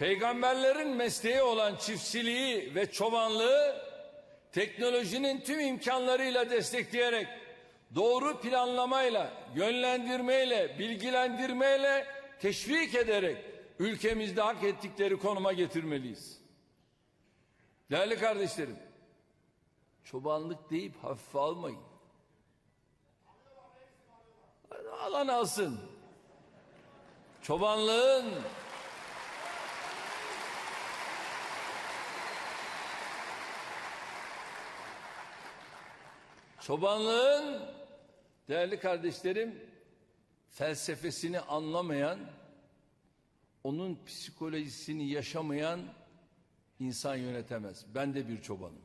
Peygamberlerin mesleği olan çiftçiliği ve çobanlığı teknolojinin tüm imkanlarıyla destekleyerek doğru planlamayla, yönlendirmeyle, bilgilendirmeyle, teşvik ederek ülkemizde hak ettikleri konuma getirmeliyiz. Değerli kardeşlerim, çobanlık deyip hafife almayın. Alan alsın. Çobanlığın çobanlığın değerli kardeşlerim felsefesini anlamayan onun psikolojisini yaşamayan insan yönetemez. Ben de bir çobanım.